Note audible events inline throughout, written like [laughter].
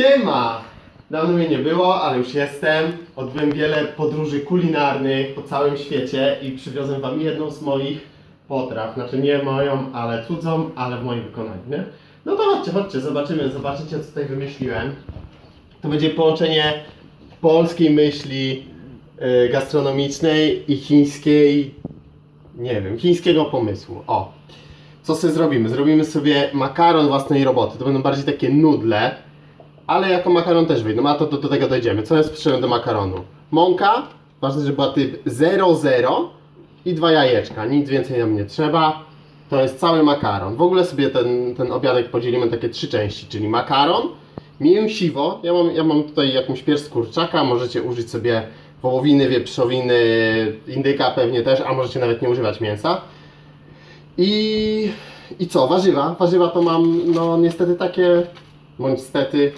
Siema! Dawno mnie nie było, ale już jestem. Odbyłem wiele podróży kulinarnych po całym świecie i przywiozłem wam jedną z moich potraw. Znaczy nie moją, ale cudzą, ale w moim wykonaniu, nie? No to chodźcie, chodźcie, zobaczymy, zobaczycie co tutaj wymyśliłem. To będzie połączenie polskiej myśli y, gastronomicznej i chińskiej, nie wiem, chińskiego pomysłu. O! Co sobie zrobimy? Zrobimy sobie makaron własnej roboty. To będą bardziej takie nudle, ale jako makaron też wyjdą. A to, to do tego dojdziemy. Co jest potrzebne do makaronu? Mąka, ważne, żeby była typ 00 i dwa jajeczka. Nic więcej nam nie trzeba. To jest cały makaron. W ogóle sobie ten, ten obiadek podzielimy na takie trzy części, czyli makaron, mięsiwo. Ja mam, ja mam tutaj jakąś pierś kurczaka, możecie użyć sobie wołowiny, wieprzowiny, indyka pewnie też, a możecie nawet nie używać mięsa. I, I co? Warzywa. Warzywa to mam, no niestety takie, bądź stety,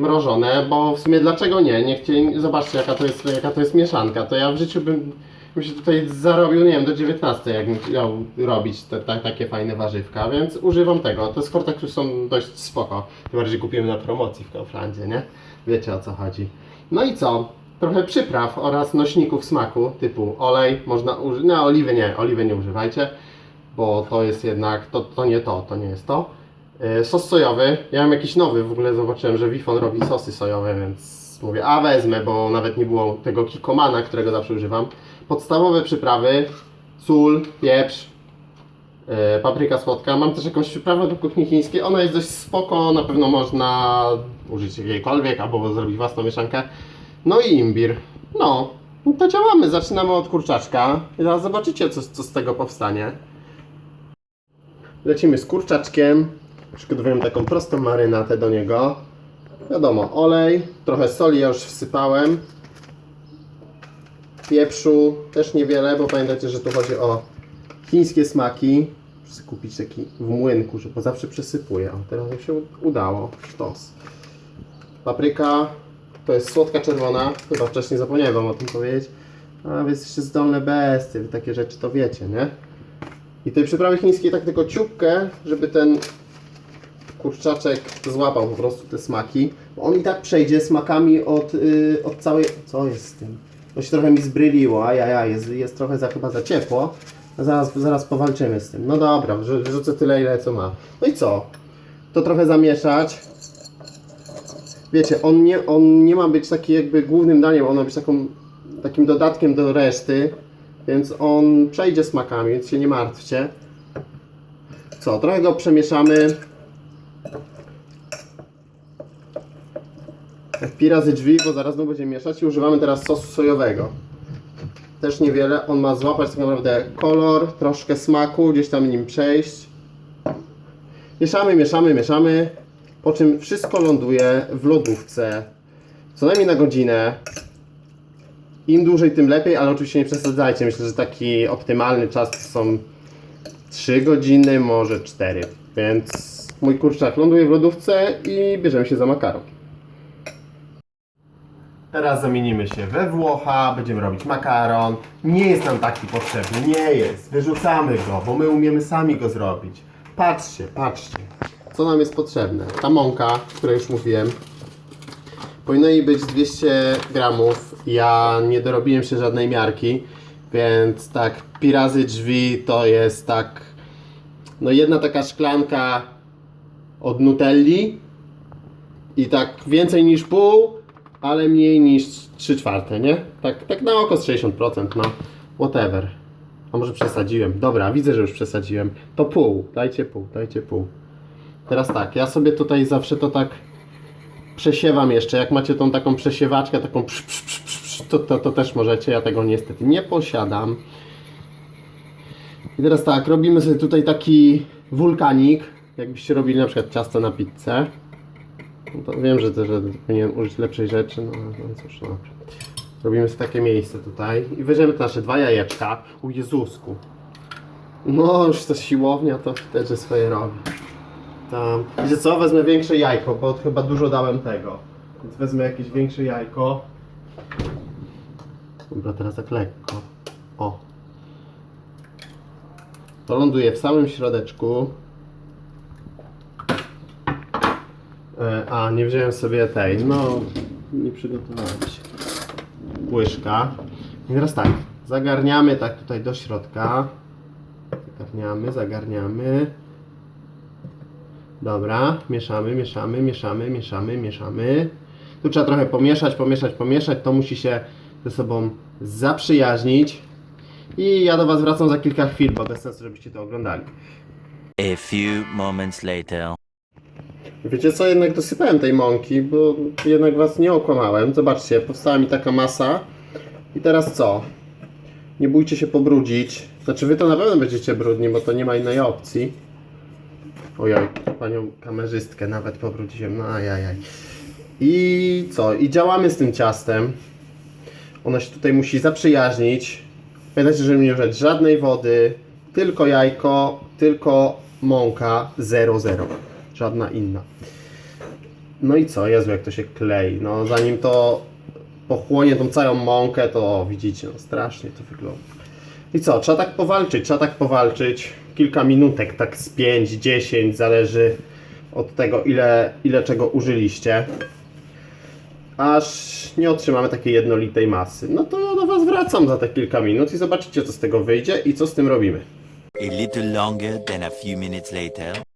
mrożone, bo w sumie dlaczego nie? Nie chcieli, zobaczcie jaka to jest, jaka to jest mieszanka. To ja w życiu bym, bym się tutaj zarobił, nie wiem, do 19 jakbym chciał robić te, takie fajne warzywka, więc używam tego. Te skorteksy są dość spoko. Tym bardziej kupiłem na promocji w Kauflandzie, nie? Wiecie o co chodzi. No i co? Trochę przypraw oraz nośników smaku typu olej, można użyć, no oliwy nie, oliwy nie używajcie bo to jest jednak, to, to nie to, to nie jest to. Yy, sos sojowy, ja mam jakiś nowy, w ogóle zobaczyłem, że Wifon robi sosy sojowe, więc mówię, a wezmę, bo nawet nie było tego kikomana, którego zawsze używam. Podstawowe przyprawy, sól, pieprz, yy, papryka słodka. Mam też jakąś przyprawę do kuchni chińskiej, ona jest dość spoko, na pewno można użyć jakiejkolwiek, albo zrobić własną mieszankę. No i imbir. No, no to działamy, zaczynamy od kurczaczka i zaraz zobaczycie, co, co z tego powstanie. Lecimy z kurczaczkiem. Przygotowujemy taką prostą marynatę do niego. Wiadomo, olej, trochę soli ja już wsypałem. Pieprzu też niewiele, bo pamiętajcie, że tu chodzi o chińskie smaki. Muszę kupić taki w młynku, że bo zawsze przesypuję. O, teraz mi się udało. Sztos. Papryka to jest słodka czerwona. Chyba wcześniej zapomniałem wam o tym powiedzieć. A wy jesteście zdolne bestie, takie rzeczy to wiecie, nie? I tej przyprawy chińskiej tak tylko ciupkę, żeby ten kurczaczek złapał po prostu te smaki. Bo on i tak przejdzie smakami od, yy, od całej... Co jest z tym? To się trochę mi zbryliło, a ja, ja jest, jest trochę za, chyba za ciepło. Zaraz, zaraz powalczymy z tym. No dobra, wrzucę tyle ile co ma. No i co? To trochę zamieszać. Wiecie, on nie, on nie ma być taki jakby głównym daniem, on ma być taką, takim dodatkiem do reszty. Więc on przejdzie smakami, więc się nie martwcie. Co, trochę go przemieszamy. Pi razy drzwi, bo zaraz znowu będziemy mieszać i używamy teraz sosu sojowego. Też niewiele, on ma złapać tak naprawdę kolor, troszkę smaku, gdzieś tam nim przejść. Mieszamy, mieszamy, mieszamy. Po czym wszystko ląduje w lodówce. Co najmniej na godzinę. Im dłużej, tym lepiej, ale oczywiście nie przesadzajcie. Myślę, że taki optymalny czas to są 3 godziny, może 4. Więc mój kurczak ląduje w lodówce i bierzemy się za makaron. Teraz zamienimy się we Włocha, będziemy robić makaron. Nie jest nam taki potrzebny, nie jest. Wyrzucamy go, bo my umiemy sami go zrobić. Patrzcie, patrzcie. Co nam jest potrzebne? Ta mąka, o której już mówiłem, Powinno jej być 200 gramów. Ja nie dorobiłem się żadnej miarki, więc tak pi razy drzwi to jest tak no jedna taka szklanka od Nutelli i tak więcej niż pół, ale mniej niż 3 czwarte, nie? Tak, tak na oko z 60%, no whatever. A może przesadziłem? Dobra, widzę, że już przesadziłem. To pół, dajcie pół, dajcie pół. Teraz tak, ja sobie tutaj zawsze to tak przesiewam jeszcze. Jak macie tą taką przesiewaczkę, taką psz, psz, psz, psz, to, to, to też możecie. Ja tego niestety nie posiadam. I teraz tak, robimy sobie tutaj taki wulkanik. Jakbyście robili na przykład ciasto na pizzę. No to wiem, że, to, że powinienem użyć lepszej rzeczy, no, no cóż, no. Robimy sobie takie miejsce tutaj i weźmiemy te nasze dwa jajeczka. U Jezusku. No, już to siłownia to wtedy swoje robi. Tam. Wiecie co? Wezmę większe jajko, bo chyba dużo dałem tego. Więc wezmę jakieś większe jajko. Dobra, teraz tak lekko. O. To ląduje w samym środeczku. E, A, nie wziąłem sobie tej, no nie przygotowałem się. Łyżka. I teraz tak, zagarniamy tak tutaj do środka. Zagarniamy, zagarniamy. Dobra, mieszamy, mieszamy, mieszamy, mieszamy, mieszamy. Tu trzeba trochę pomieszać, pomieszać, pomieszać. To musi się ze sobą zaprzyjaźnić. I ja do Was wracam za kilka chwil, bo bez sensu, żebyście to oglądali. A few moments later. Wiecie co, jednak dosypałem tej mąki, bo jednak was nie okłamałem. Zobaczcie, powstała mi taka masa. I teraz co? Nie bójcie się pobrudzić. Znaczy wy to na pewno będziecie brudni, bo to nie ma innej opcji. Ojoj, panią kamerzystkę nawet pobrudziłem, no ajajaj. I co? I działamy z tym ciastem. Ono się tutaj musi zaprzyjaźnić. Pamiętajcie, żeby nie używać żadnej wody, tylko jajko, tylko mąka 0,0. Żadna inna. No i co? Jezu, jak to się klei. No zanim to pochłonie tą całą mąkę, to widzicie, no strasznie to wygląda. I co? Trzeba tak powalczyć, trzeba tak powalczyć. Kilka minutek, tak z 5, 10, zależy od tego, ile, ile czego użyliście. Aż nie otrzymamy takiej jednolitej masy. No to ja do Was wracam za te kilka minut i zobaczycie, co z tego wyjdzie i co z tym robimy. A little longer than a few minutes later.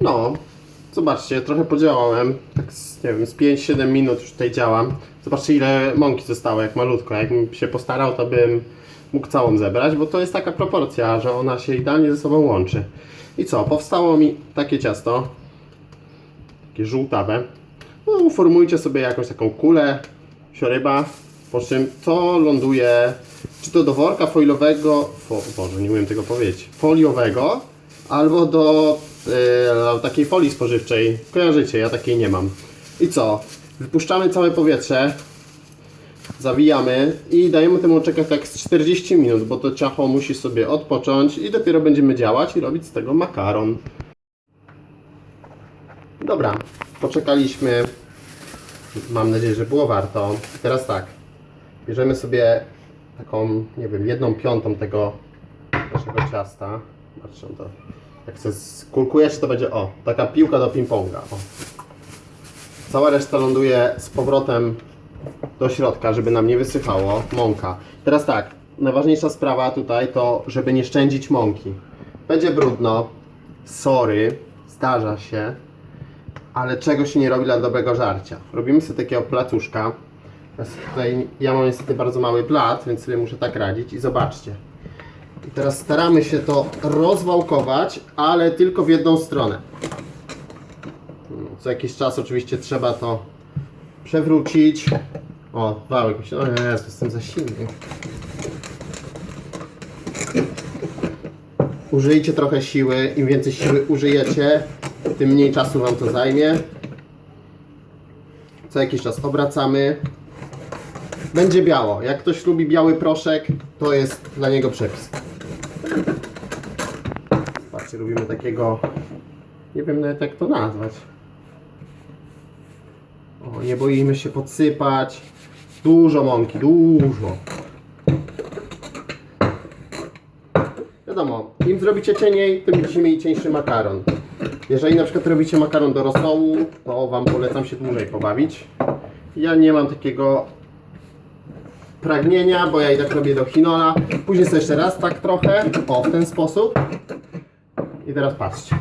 No, zobaczcie, trochę podziałałem. Tak z, nie wiem, z 5-7 minut już tutaj działam. Zobaczcie ile mąki zostało, jak malutko. Jakbym się postarał, to bym mógł całą zebrać, bo to jest taka proporcja, że ona się idealnie ze sobą łączy. I co, powstało mi takie ciasto. Takie żółtawe. No, uformujcie sobie jakąś taką kulę, sioryba, po czym to ląduje czy to do worka foilowego, fo, Boże, nie umiem tego powiedzieć, foliowego, albo do e, takiej folii spożywczej. Kojarzycie, ja takiej nie mam. I co? Wypuszczamy całe powietrze, zawijamy i dajemy temu czekać tak z 40 minut, bo to ciacho musi sobie odpocząć i dopiero będziemy działać i robić z tego makaron. Dobra, poczekaliśmy. Mam nadzieję, że było warto. Teraz tak, bierzemy sobie taką, nie wiem, jedną piątą tego naszego ciasta. Patrzę to. Jak się skulkujesz, to będzie o, taka piłka do ping-ponga. Cała reszta ląduje z powrotem do środka, żeby nam nie wysychało mąka. Teraz tak, najważniejsza sprawa tutaj to, żeby nie szczędzić mąki. Będzie brudno, sorry, zdarza się, ale czego się nie robi dla dobrego żarcia. Robimy sobie takiego placuszka. Tutaj ja mam niestety bardzo mały plat, więc sobie muszę tak radzić i zobaczcie. I teraz staramy się to rozwałkować, ale tylko w jedną stronę. Co jakiś czas oczywiście trzeba to przewrócić. O, wałek mi się. O Jezu, jestem za silny. Użyjcie trochę siły. Im więcej siły użyjecie, tym mniej czasu Wam to zajmie. Co jakiś czas obracamy. Będzie biało. Jak ktoś lubi biały proszek, to jest dla niego przepis. Patrzcie, robimy takiego. Nie wiem nawet jak to nazwać. O, nie boimy się podsypać. Dużo mąki, dużo. Wiadomo, im zrobicie cieniej, tym będziecie mieli cieńszy makaron. Jeżeli na przykład robicie makaron do rosołu, to Wam polecam się dłużej pobawić. Ja nie mam takiego pragnienia, bo ja i tak robię do chinola. Później sobie jeszcze raz tak trochę, o w ten sposób. I teraz patrzcie.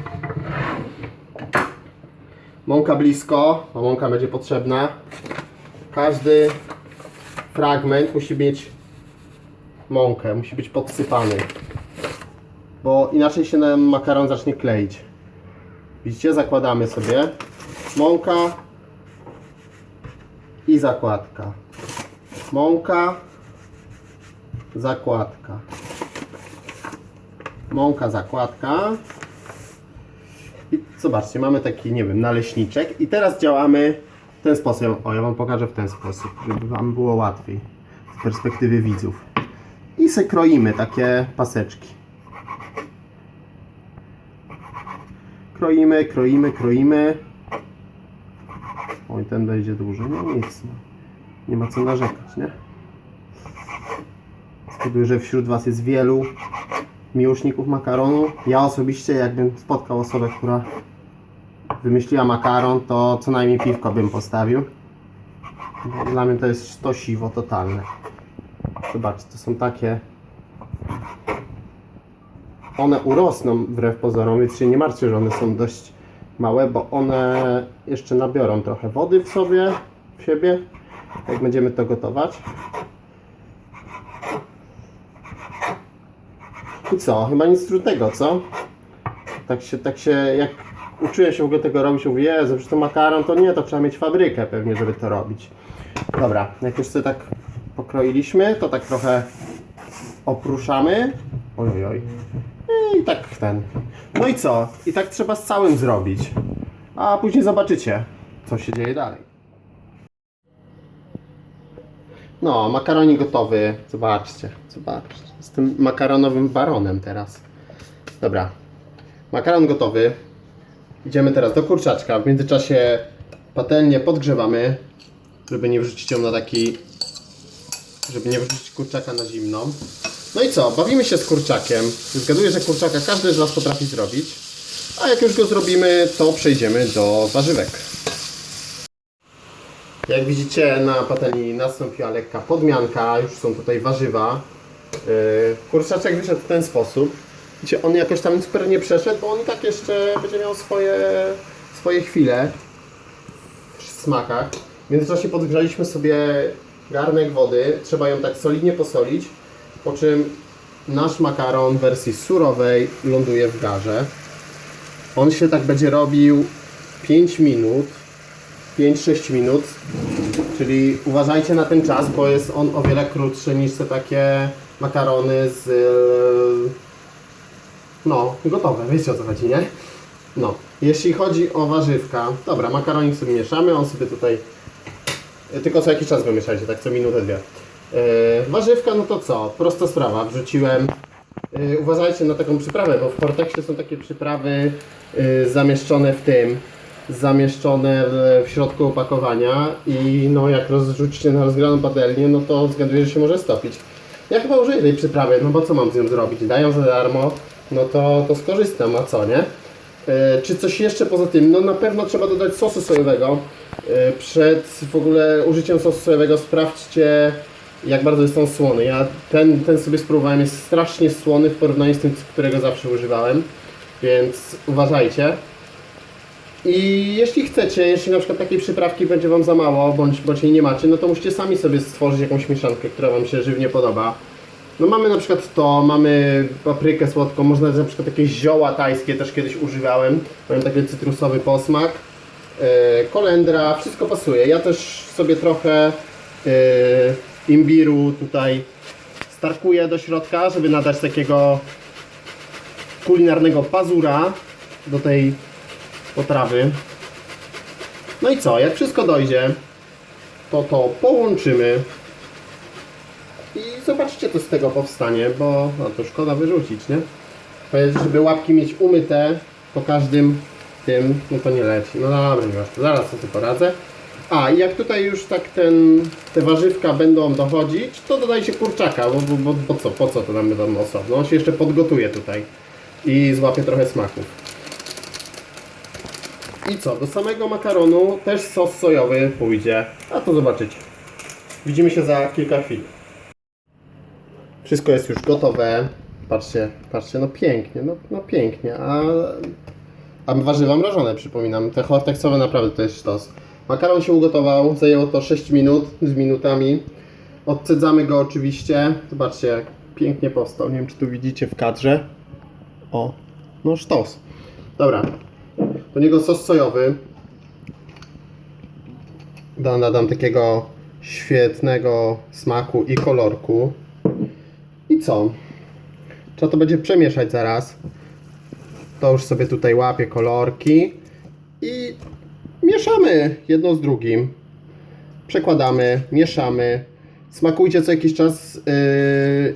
Mąka blisko, bo mąka będzie potrzebna. Każdy fragment musi mieć mąkę, musi być podsypany. Bo inaczej się nam makaron zacznie kleić. Widzicie, zakładamy sobie mąka i zakładka. Mąka, zakładka. Mąka, zakładka. Zobaczcie, mamy taki, nie wiem, naleśniczek. I teraz działamy w ten sposób. O, ja Wam pokażę w ten sposób, żeby Wam było łatwiej z perspektywy widzów. I se kroimy takie paseczki. Kroimy, kroimy, kroimy. Oj, ten będzie duży. No nic. No. Nie ma co narzekać, nie? Spoduję, że wśród Was jest wielu miłośników makaronu. Ja osobiście, jakbym spotkał osobę, która wymyśliła makaron, to co najmniej piwko bym postawił. Dla mnie to jest to siwo totalne. Zobaczcie, to są takie... One urosną wbrew pozorom, więc się nie martwcie, że one są dość małe, bo one jeszcze nabiorą trochę wody w sobie, w siebie, jak będziemy to gotować. I co? Chyba nic trudnego, co? Tak się, tak się, jak uczyłem się w ogóle tego robić, mówię, przecież to makaron, to nie, to trzeba mieć fabrykę pewnie, żeby to robić. Dobra, jak już sobie tak pokroiliśmy, to tak trochę opruszamy. Oj, oj, oj. I tak ten. No i co? I tak trzeba z całym zrobić. A później zobaczycie, co się dzieje dalej. No, makaronik gotowy. Zobaczcie, zobaczcie. Z tym makaronowym baronem teraz. Dobra. Makaron gotowy. Idziemy teraz do kurczaczka. W międzyczasie patelnię podgrzewamy, żeby nie wrzucić ją na taki... Żeby nie wrzucić kurczaka na zimną. No i co? Bawimy się z kurczakiem. Zgaduję, że kurczaka każdy z Was potrafi zrobić. A jak już go zrobimy, to przejdziemy do warzywek. Jak widzicie na patelni nastąpiła lekka podmianka, już są tutaj warzywa. Yy, Kurczaczek wyszedł w ten sposób. On jakoś tam super nie przeszedł, bo on i tak jeszcze będzie miał swoje, swoje chwile w smakach. W międzyczasie podgrzaliśmy sobie garnek wody, trzeba ją tak solidnie posolić, po czym nasz makaron w wersji surowej ląduje w garze. On się tak będzie robił 5 minut, 5-6 minut, czyli uważajcie na ten czas, bo jest on o wiele krótszy niż te takie makarony z... No, gotowe, wiecie o co chodzi, nie? No, jeśli chodzi o warzywka, dobra, makaronik sobie mieszamy, on sobie tutaj, tylko co jakiś czas go mieszajcie, tak co minutę, dwie. Yy, warzywka, no to co, prosta sprawa, wrzuciłem, yy, uważajcie na taką przyprawę, bo w Cortexie są takie przyprawy yy, zamieszczone w tym, zamieszczone w, w środku opakowania i no jak rozrzucicie na rozgraną patelnię, no to zgaduję, że się może stopić. Ja chyba użyję tej przyprawy, no bo co mam z nią zrobić? Dają za darmo, no to, to skorzystam, a co, nie? E, czy coś jeszcze poza tym? No na pewno trzeba dodać sosu sojowego. E, przed w ogóle użyciem sosu sojowego sprawdźcie jak bardzo jest on słony. Ja ten, ten sobie spróbowałem, jest strasznie słony w porównaniu z tym, którego zawsze używałem, więc uważajcie. I jeśli chcecie, jeśli na przykład takiej przyprawki będzie Wam za mało, bądź, bądź jej nie macie, no to musicie sami sobie stworzyć jakąś mieszankę, która Wam się żywnie podoba. No mamy na przykład to, mamy paprykę słodką, można na przykład jakieś zioła tajskie też kiedyś używałem. Mają taki cytrusowy posmak. Yy, kolendra, wszystko pasuje. Ja też sobie trochę yy, imbiru tutaj starkuję do środka, żeby nadać takiego kulinarnego pazura do tej potrawy. No i co, jak wszystko dojdzie, to to połączymy i zobaczcie co z tego powstanie, bo no to szkoda wyrzucić, nie? Powiedz, żeby łapki mieć umyte po każdym tym, no to nie leci. No dobra, nie to zaraz sobie poradzę. A i jak tutaj już tak ten, te warzywka będą dochodzić, to dodajcie kurczaka, bo, bo, bo, bo co, po co to nam będą osobno? On się jeszcze podgotuje tutaj i złapie trochę smaków. I co, do samego makaronu też sos sojowy pójdzie, a to zobaczycie. Widzimy się za kilka chwil. Wszystko jest już gotowe. Patrzcie, patrzcie, no pięknie, no, no pięknie, a, a warzywa mrożone, przypominam. Te horteksowe naprawdę to jest sztos. Makaron się ugotował, zajęło to 6 minut z minutami. Odcedzamy go oczywiście. Zobaczcie, jak pięknie powstał. Nie wiem, czy tu widzicie w kadrze. O, no sztos. Dobra, do niego sos sojowy. Dam, dodam takiego świetnego smaku i kolorku. Co? Trzeba to będzie przemieszać zaraz. To już sobie tutaj łapie kolorki. I mieszamy jedno z drugim. Przekładamy, mieszamy. Smakujcie co jakiś czas. Yy,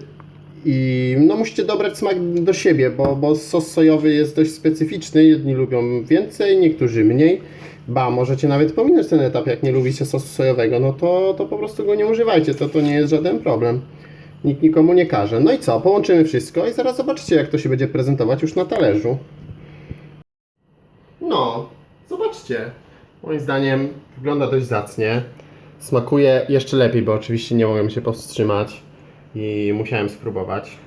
I no musicie dobrać smak do siebie, bo, bo sos sojowy jest dość specyficzny. Jedni lubią więcej, niektórzy mniej. Ba, możecie nawet pominąć ten etap, jak nie lubicie sosu sojowego, no to, to po prostu go nie używajcie, to, to nie jest żaden problem. Nikt nikomu nie każe. No i co? Połączymy wszystko i zaraz zobaczycie, jak to się będzie prezentować już na talerzu. No, Zobaczcie. Moim zdaniem wygląda dość zacnie. Smakuje jeszcze lepiej, bo oczywiście nie mogłem się powstrzymać i musiałem spróbować.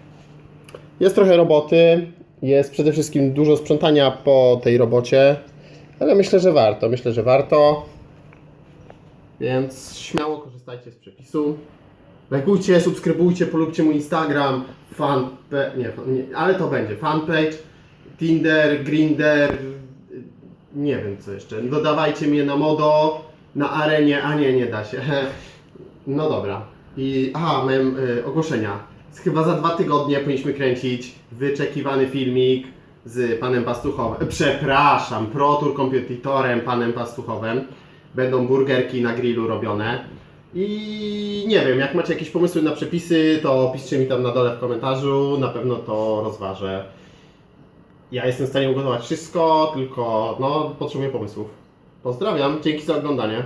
Jest trochę roboty, jest przede wszystkim dużo sprzątania po tej robocie, ale myślę, że warto. Myślę, że warto. Więc śmiało korzystajcie z przepisu. Lajkujcie, subskrybujcie, polubcie mój Instagram, fanpage, nie, nie, ale to będzie fanpage, Tinder, Grinder, nie wiem co jeszcze. Dodawajcie mnie na Modo, na arenie, a nie, nie da się. [laughs] No dobra. I aha, miałem y, ogłoszenia. Chyba za dwa tygodnie powinniśmy kręcić wyczekiwany filmik z panem Pastuchowem. Przepraszam, ProTour Competitorem, panem Pastuchowem. Będą burgerki na grillu robione. I nie wiem, jak macie jakieś pomysły na przepisy, to piszcie mi tam na dole w komentarzu. Na pewno to rozważę. Ja jestem w stanie ugotować wszystko, tylko no, potrzebuję pomysłów. Pozdrawiam, dzięki za oglądanie.